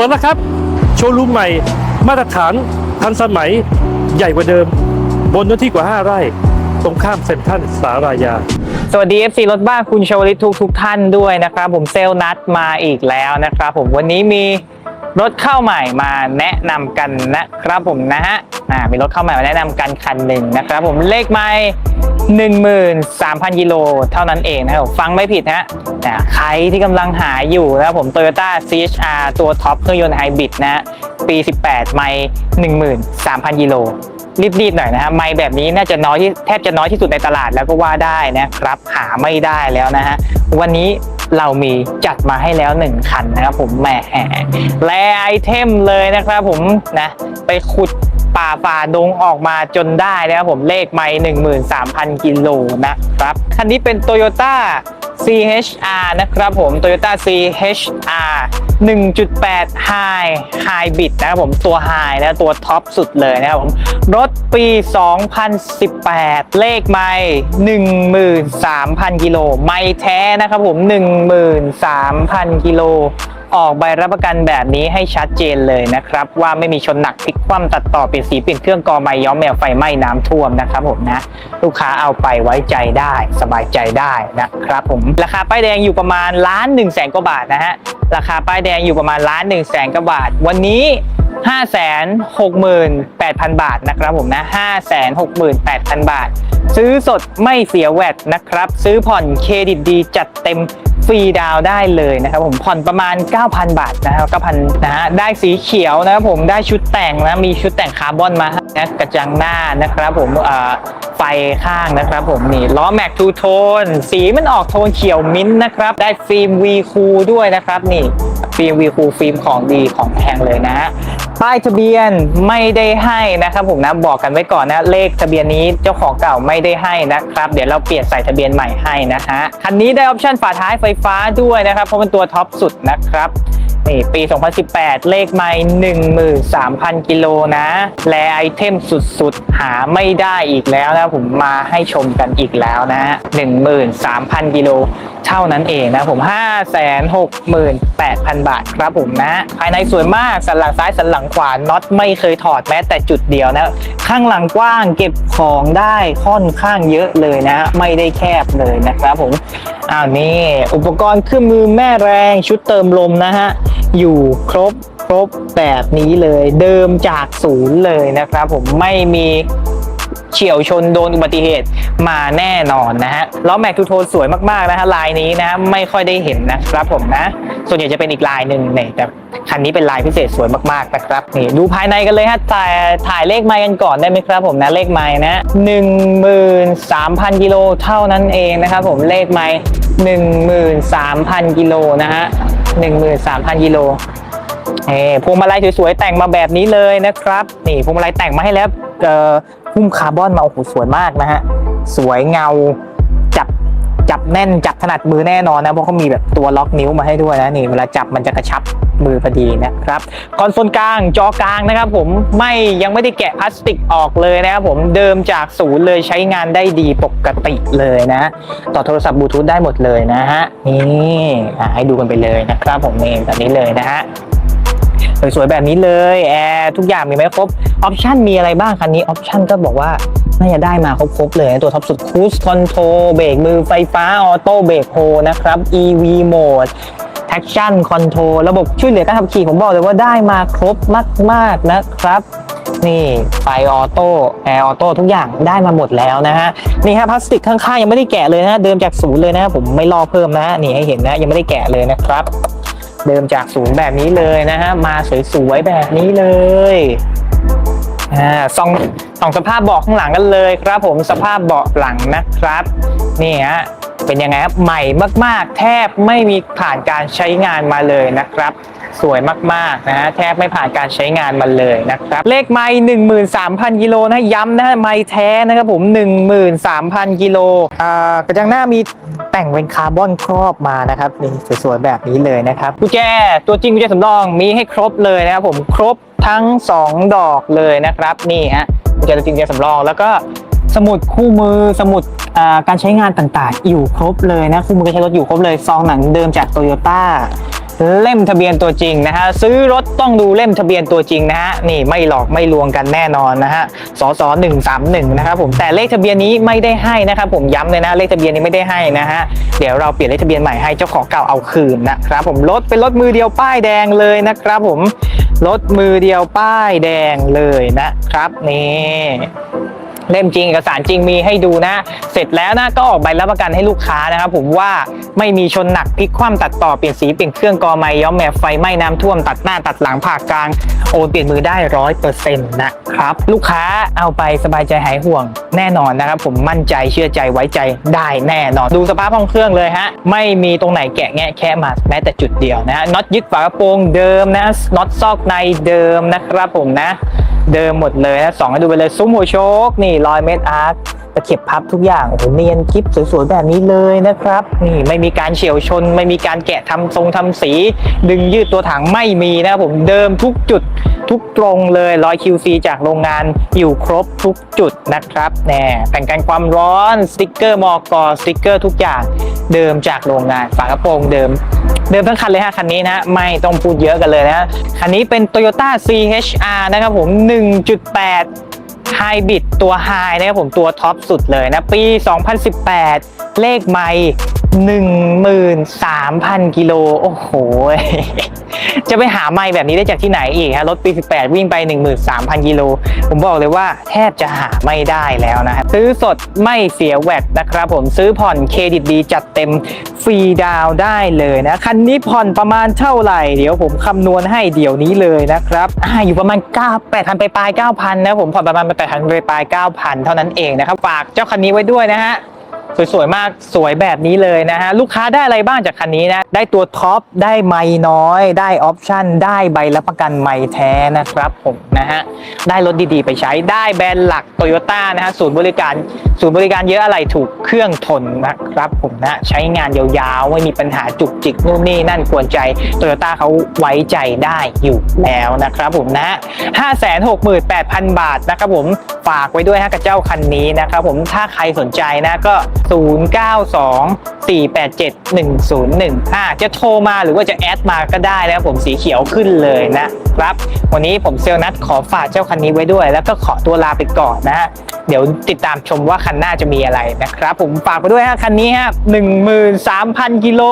ปิดแล้วครับ โชว์รูมใหม่ มาตรฐานทันสมัยใหญ่กว่าเดิม บนเนื้อที่กว่า 5 ไร่ ตรงข้ามเซ็นทรัลสารายา สวัสดี FC รถบ้านคุณชวลิตทุกทุกท่านด้วยนะครับ ผมเซลลนัดมาอีกแล้วนะครับ ผมวันนี้มีรถเข้าใหม่มาแนะนำกันนะครับผมนะฮะ อ่ามีรถเข้าใหม่มาแนะนำกันคันหนึ่งนะครับผมเลขไม่13,000กิโลเท่านั้นเองนะครับฟังไม่ผิดฮะอ่าใครที่กำลังหาอยู่นะครับผม Toyota CHR ตัวท็อปเครื่องยนต์ไฮบริดนะฮะปี 18 ไม่13,000กิโลรีบๆหน่อยนะฮะไม่แบบนี้น่าจะน้อยที่แทบจะน้อยที่สุดในตลาดแล้วก็ว่าได้นะครับ หาไม่ได้แล้วนะฮะวันนี้เรามีจัดมาให้แล้วหนึ่งคันนะครับผมแหมแลไอเทมเลยนะครับผมนะไปขุด ป่าฝ่าดงออกมาจนได้นะครับผมเลขไม่13,000 กิโลนะครับ คันนี้เป็น Toyota CHR นะครับผม Toyota CHR 1.8 High Hybrid นะครับผมตัว High นะตัวท็อปสุดเลยนะครับผม รถปี 2018 เลขไม่13,000 กิโล ไม่แท้นะครับผม 13,000 กิโล ออกใบรับประกันแบบนี้ให้ชัดเจนเลยนะครับ ว่าไม่มีชนหนักพลิกคว่ำตัดต่อเปลี่ยนสีเปลี่ยนเครื่องกอใบย้อมแมวไฟไหม้น้ำท่วมนะครับผมนะ ลูกค้าเอาไปไว้ใจได้ สบายใจได้นะครับผมราคาป้ายแดงอยู่ประมาณล้านหนึ่งแสนกว่าบาทนะฮะราคาป้ายแดงอยู่ประมาณล้านหนึ่งแสนกว่าบาท วันนี้5 6 8 0 0 0 บาทนะครับผมนะ5 6 8 0 0 0 บาท ซื้อสดไม่เสียแวดนะครับ ซื้อผ่อนเครดิตดีจัดเต็ม รีดาวได้เลยนะครับผมผ่อนประมาณ 9,000 บาทนะครับ9,000นะฮะได้สีเขียวนะครับผมได้ชุดแต่งนะมีชุดแต่งคาร์บอนมานะกระจังหน้านะครับผมเอ่อไฟข้างนะครับผมนี่ล้อแม็กทูโทนสีมันออกโทนเขียวมิ้นท์นะครับได้ฟิล์มวีคูด้วยนะครับนี่ฟิล์มวีคูฟิล์มของดีของแพงเลยนะ ป้ายทะเบียนไม่ได้ให้นะครับผมนะบอกกันไว้ก่อนนะเลขทะเบียนนี้เจ้าของเก่าไม่ได้ให้นะครับ เดี๋ยวเราเปลี่ยนใส่ทะเบียนใหม่ให้นะฮะคันนี้ได้ออปชั่นฝาท้ายไฟฟ้าด้วยนะครับเพราะเป็นตัวท็อปสุดนะครับ นี่ปี 2018 เลขไม่13,000 กิโลนะ และไอเทมสุดๆ หาไม่ได้อีกแล้วนะผมมาให้ชมกันอีกแล้วนะ 13,000 กิโลเท่านั้นเองนะผม 568,000 บาทครับผมนะ ภายในสวยมากสันหลังซ้ายสันหลังขวาน็อตไม่เคยถอดแม้แต่จุดเดียวนะ ข้างหลังกว้างเก็บของได้ค่อนข้างเยอะเลยนะ ไม่ได้แคบเลยนะครับผมอ้าวนี่ อุปกรณ์เครื่องมือแม่แรงชุดเติมลมนะฮะ อยู่ครบครบแบบนี้เลย เดิมจากศูนย์เลยนะครับ ผมไม่มีเฉียวชนโดนอุบัติเหตุมาแน่นอนนะฮะล้อแม็กทูโทนสวยมากๆนะฮะลายนี้นะไม่ค่อยได้เห็นนะครับผมนะ ส่วนใหญ่จะเป็นอีกลายหนึ่งเนี่ยแต่คันนี้เป็นลายพิเศษสวยมากๆนะครับนี่ดูภายในกันเลยฮะถ่ายถ่ายเลขไมล์กันก่อนได้ไหมครับผมนะเลขไมล์นะหนึ่งหมื่นสามพันกิโลเท่านั้นเองนะครับผมเลขไมล์หนึ่งหมื่นสามพันกิโลนะฮะ หนึ่งหมื่นสามพันกิโลเอ่พวงมาลัยสวยๆ แต่งมาแบบนี้เลยนะครับ นี่พวงมาลัยแต่งมาให้แล้วเอ่อหุ้มคาร์บอนมาโอ้โหสวยมากนะฮะ สวยเงา จับแน่นจับถนัดมือแน่นอนนะเพราะเขามีแบบตัวล็อกนิ้วมาให้ด้วยนะนี่เวลาจับมันจะกระชับมือพอดีนะครับคอนโซลกลางจอกลางนะครับ ผมไม่ยังไม่ได้แกะพลาสติกออกเลยนะครับผมเดิมจากศูนย์เลยใช้งานได้ดีปกติเลยนะ ต่อโทรศัพท์บลูทูธได้หมดเลยนะฮะนี่ให้ดูกันไปเลยนะครับผมนี่แบบนี้เลยนะฮะสวยๆแบบนี้เลยแอร์ทุกอย่างมีไหมครบออปชันมีอะไรบ้างคันนี้ออปชันก็บอกว่า น่าจะได้มาครบๆเลยตัวท็อปสุดคูสคอนโทรเบรกมือไฟฟ้าออโต้เบรกโฮนะครับ EV Mode Traction Control ระบบช่วยเหลือการขับขี่ผมบอกเลยว่าได้มาครบมาก ๆ นะครับ นี่ไฟออโต้แอร์ออโต้ทุกอย่างได้มาหมดแล้วนะฮะ นี่ฮะพลาสติกข้างๆ ยังไม่ได้แกะเลยนะ เดิมจากศูนย์เลยนะผมไม่ลอกเพิ่มนะนี่ให้เห็นนะ ยังไม่ได้แกะเลยนะครับ เดิมจากศูนย์แบบนี้เลยนะฮะ มาสวย ๆ แบบนี้เลยอ่าส่อง ส่องสภาพเบาะข้างหลังกันเลยครับผมสภาพเบาะหลังนะครับนี่ฮะเป็นยังไงครับใหม่มาก ๆ แทบไม่มีผ่านการใช้งานมาเลยนะครับ สวยมากๆนะฮะแทบไม่ผ่านการใช้งานมาเลยนะครับ เลขไม้หนึ่งหมื่นสามพันกิโลนะย้ำนะฮะไม้แท้นะครับผมหนึ่งหมื่นสามพันกิโลอ่ากระจังหน้ามีแต่งเป็นคาร์บอนครอบมานะครับนี่สวยๆแบบนี้เลยนะครับกุญแจตัวจริงกุญแจสำรองมีให้ครบเลยนะครับผมครบทั้ง 2 ดอกเลยนะครับนี่ฮะ กุญแจตัวจริงกุญแจสำรอง แล้วก็สมุดคู่มือสมุดการใช้งานต่างๆ อยู่ครบเลยนะคู่มือการใช้รถอยู่ครบเลยซองหนังเดิมจากโตโยต้าเล่มทะเบียนตัวจริงนะฮะซื้อรถต้องดูเล่มทะเบียนตัวจริงนะฮะนี่ไม่หลอกไม่ลวงกันแน่นอนนะฮะสสหนึ่งสามหนึ่งนะครับผมแต่เลขทะเบียนนี้ไม่ได้ให้นะครับผมย้ำเลยนะเลขทะเบียนนี้ไม่ได้ให้นะฮะเดี๋ยวเราเปลี่ยนเลขทะเบียนใหม่ให้เจ้าของเก่าเอาคืนนะครับผมรถเป็นรถมือเดียวป้ายแดงเลยนะครับผม รถมือเดียวป้ายแดงเลยนะครับนี่ เล่มจริงเอกสารจริงมีให้ดูนะ เสร็จแล้วนะก็ออกใบรับประกันให้ลูกค้านะครับผมว่าไม่มีชนหนักพลิกคว่ำตัดต่อเปลี่ยนสีเปลี่ยนเครื่องกอไม้ย้อมแมพไฟไหม้น้ำท่วมตัดหน้าตัดหลังผ่ากลางโอนเปลี่ยนมือได้ร้อยเปอร์เซ็นต์นะครับลูกค้าเอาไปสบายใจหายห่วงแน่นอนนะครับผมมั่นใจเชื่อใจไว้ใจได้แน่นอนดูสภาพห้องเครื่องเลยฮะไม่มีตรงไหนแกะแงะแค่มาแม้แต่จุดเดียวนะฮะน็อตยึดฝากระโปรงเดิมนะน็อตซอกในเดิมนะครับผมนะ เดิมหมดเลยนะสองให้ดูไปเลยซุ้มหัวโชคนี่รอยเม็ดอาร์ตตะเข็บพับทุกอย่างโอ้โหเนียนคลิปสวยๆแบบนี้เลยนะครับนี่ไม่มีการเฉียวชน ไม่มีการแกะทำทรงทำสี ดึงยืดตัวถังไม่มีนะครับผมเดิมทุกจุดทุกตรงเลยรอย QC จากโรงงานอยู่ครบทุกจุดนะครับแน่แต่งกันความร้อนสติกเกอร์มอกอสติกเกอร์ทุกอย่างเดิมจากโรงงานฝากระโปรงเดิมเดิมทั้งคันเลยฮะคันนี้นะไม่ต้องพูดเยอะกันเลยนะคันนี้เป็น Toyota CHR นะครับผม 1.8 ไฮบิดตัวไฮนะครับผมตัวท็อปสุดเลยนะ ปี 2018 เลขไม่ 13,000 กิโล โอ้โห จะไปหาไม่แบบนี้ได้จากที่ไหนอีกฮะ รถปี 18 วิ่งไป 13,000 กิโล ผมบอกเลยว่าแทบจะหาไม่ได้แล้วนะซื้อสดไม่เสียแวดนะครับผมซื้อผ่อนเครดิตดีจัดเต็มฟรีดาวได้เลยนะ คันนี้ผ่อนประมาณเท่าไหร่ เดี๋ยวผมคำนวณให้เดี๋ยวนี้เลยนะครับออยู่ประมาณ 9 8,000 ไปปลาย 9,000 นะผมผ่อนประมาณ8,000 ไปปลาย 9,000 เท่านั้นเองนะครับ ฝากเจ้าคันนี้ไว้ด้วยนะฮะ สวยๆมากสวยแบบนี้เลยนะฮะ ลูกค้าได้อะไรบ้างจากคันนี้นะ ได้ตัวท็อป ได้ไม้น้อย ได้ออปชั่น ได้ใบรับประกันไม้แท้นะครับผมนะฮะ ได้รถดีๆไปใช้ได้แบรนด์หลักโตโยต้านะฮะ ศูนย์บริการศูนย์บริการเยอะอะไรถูกเครื่องทนนะครับผมนะ ใช้งานยาวๆ ไม่มีปัญหาจุกจิกนู่นนี่นั่นควรใจโตโยต้าเขาไว้ใจได้อยู่แล้วนะครับผมนะ568,000บาทนะครับผมฝากไว้ด้วยฮะกับเจ้าคันนี้นะครับผมถ้าใครสนใจนะก็0924871015จะโทรมาหรือว่าจะแอดมาก็ได้นะครับผมสีเขียวขึ้นเลยนะครับ วันนี้ผมเซลลนัทขอฝากเจ้าคันนี้ไว้ด้วย แล้วก็ขอตัวลาไปก่อนนะฮะเดี๋ยวติดตามชมว่าคันหน้าจะมีอะไรนะครับ ผมฝากไปด้วยฮะคันนี้ฮะ13,000กิโล